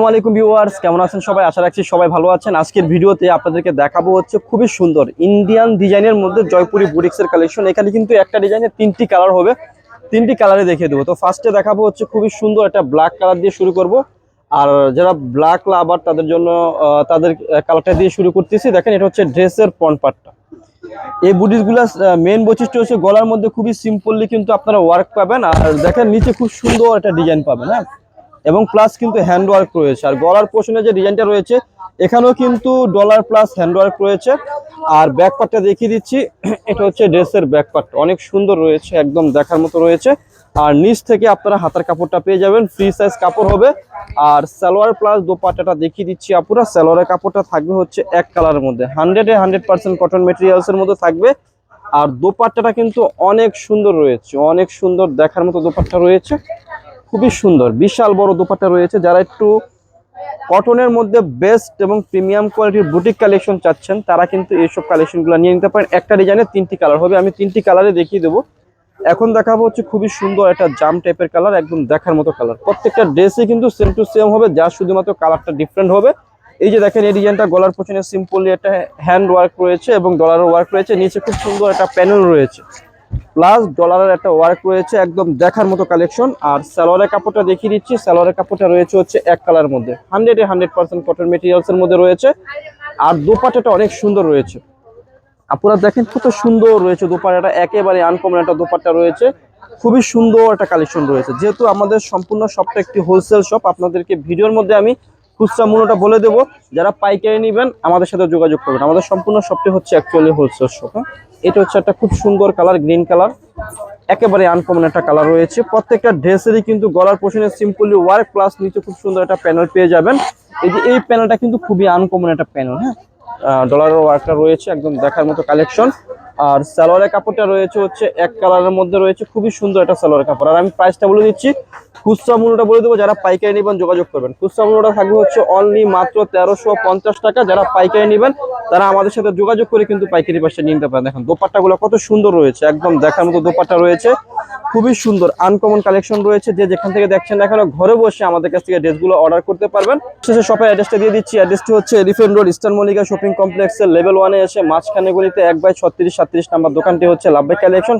আসসালামু আলাইকুম ভিউয়ার্স, কেমন আছেন সবাই? আশা রাখছি সবাই ভালো আছেন। আজকের ভিডিওতে আপনাদেরকে দেখাবো হচ্ছে খুবই সুন্দর ইন্ডিয়ান ডিজাইনের মধ্যে জয়পুরি বুটিক্সের কালেকশন এখানে কিন্তু একটা ডিজাইনের তিনটি কালার হবে। তিনটি কালারে দেখিয়ে দেবো। তো ফার্স্টে দেখাবো হচ্ছে খুবই সুন্দর একটা ব্ল্যাক কালার দিয়ে শুরু করব। আর যারা ব্ল্যাক লাভার তাদের জন্য তাদের কালারটা দিয়ে শুরু করতেছি। দেখেন, এটা হচ্ছে ড্রেসের ফ্রন্ট পার্টটা এই বুটিসগুলো মেন বৈশিষ্ট্য হচ্ছে গলার মধ্যে খুবই সিম্পলি কিন্তু আপনারা ওয়ার্ক পাবেন। আর দেখেন, নিচে খুব সুন্দর একটা ডিজাইন পাবেন হ্যাঁ? এবং প্লাস কিন্তু হ্যান্ড ওয়ার্ক রয়েছে। আর গলার পোর্শনে যে ডিজাইনটা রয়েছে, এখানেও কিন্তু ডলার প্লাস হ্যান্ড ওয়ার্ক রয়েছে। আর ব্যাক পার্টটা দেখিয়ে দিচ্ছি, এটা হচ্ছে ড্রেসের ব্যাক পার্ট অনেক সুন্দর রয়েছে, একদম দেখার মতো রয়েছে। আর নিচ থেকে আপনারা হাতার কাপড়টা পেয়ে যাবেন ফ্রি সাইজ কাপড় হবে। আর সালোয়ার প্লাস দোপাট্টাটা দেখিয়ে দিচ্ছি আপুরা, সালোয়ারের কাপড়টা থাকবে হচ্ছে এক কালারের মধ্যে। হান্ড্রেডে হান্ড্রেড পার্সেন্ট কটন মেটেরিয়ালসের মধ্যে থাকবে। আর দোপাট্টাটা কিন্তু অনেক সুন্দর রয়েছে, অনেক সুন্দর দেখার মতো দোপাট্টা রয়েছে। খুবই সুন্দর, বিশাল বড় দোপাট্টা রয়েছে যারা একটু কটনের মধ্যে বেস্ট এবং প্রিমিয়াম কোয়ালিটির বুটিক কালেকশন চাচ্ছেন, তারা কিন্তু এইসব কালেকশনগুলো নিয়ে নিতে পারেন। একটা ডিজাইনের তিনটি কালার হবে, আমি তিনটি কালারে দেখিয়ে দেবো। এখন দেখাবো হচ্ছে খুবই সুন্দর একটা জাম টাইপের কালার একদম দেখার মতো কালার প্রত্যেকটা ড্রেসই কিন্তু সেম টু সেম হবে, যা শুধুমাত্র কালারটা ডিফারেন্ট হবে। এই যে দেখেন, এই ডিজাইনটা গলার পেছনে সিম্পলি একটা হ্যান্ড ওয়ার্ক রয়েছে এবং ডলারের ওয়ার্ক রয়েছে, নিচে খুব সুন্দর একটা প্যানেল রয়েছে। প্লাস ডলারের একটা ওয়ার্ক রয়েছে, একদম দেখার মতো কালেকশন আর সালোয়ারের কাপড়টা দেখিয়ে দিচ্ছি, সালোয়ারের কাপড়টা রয়েছে হচ্ছে এক কালার মধ্যে। হান্ড্রেডে হান্ড্রেড পার্সেন্ট কটন মেটেরিয়ালসের মধ্যে রয়েছে। আর দোপাট্টাটা অনেক সুন্দর রয়েছে। আপনারা দেখেন কত সুন্দর রয়েছে দোপাট্টাটা একেবারে আনকমন একটা দোপাট্টা রয়েছে। খুবই সুন্দর একটা কালেকশন রয়েছে। যেহেতু আমাদের সম্পূর্ণ শপটা একটি হোলসেল শপ আপনাদেরকে ভিডিওর মধ্যে আমি খুচরা মূল্যটা বলে দেবো। যারা পাইকারি নেবেন, আমাদের সাথে যোগাযোগ করবেন। আমাদের সম্পূর্ণ শপটি হচ্ছে অ্যাকচুয়ালি হোলসেল শপ এটা হচ্ছে একটা খুব সুন্দর কালার গ্রিন কালার একেবারে আনকমন একটা কালার রয়েছে। প্রত্যেকটা ড্রেসেরই কিন্তু গলার পোষণে সিম্পলি ওয়ার্ক প্লাস নিচে খুব সুন্দর একটা প্যানেল পেয়ে যাবেন। এই যে এই প্যানেলটা কিন্তু খুবই আনকমন একটা প্যানেল হ্যাঁ? ডলারের ওয়ার্কটা রয়েছে, একদম দেখার মতো কালেকশন আর সালোয়ারের কাপড়টা রয়েছে হচ্ছে এক কালারের মধ্যে রয়েছে, খুবই সুন্দর একটা সালোয়ার কাপড়। আর আমি প্রাইসটা বলে দিচ্ছি, খুচরা মূল্যটা বলে দেবো, যারা পাইকারি নেবেন যোগাযোগ করবেন। খুচরা মূল্যটা থাকবে হচ্ছে অনলি মাত্র তেরোশো পঞ্চাশ টাকা, যারা পাইকারি নেবেন, তারা আমাদের সাথে যোগাযোগ করে কিন্তু পাইকারি পাশে নিতে পারেন। দেখেন, দোপাট্টাগুলো কত সুন্দর রয়েছে, একদম দেখার মতো দোপাট্টা রয়েছে। খুবই সুন্দর আনকমন কালেকশন রয়েছে। যে যেখান থেকে দেখছেন এখনও ঘরে বসে আমাদের কাছ থেকে ড্রেসগুলো অর্ডার করতে পারবেন। শেষে শপের অ্যাড্রেসটা দিয়ে দিচ্ছি। অ্যাড্রেসটি হচ্ছে elephant road eastern Mallika shopping কমপ্লেক্সের লেভেল ওয়ানে এসে মাঝখানে গুলিতে এক বাই ছত্রিশ সাত্রিশ নাম্বার দোকানটি হচ্ছে লাভবাই কালেকশন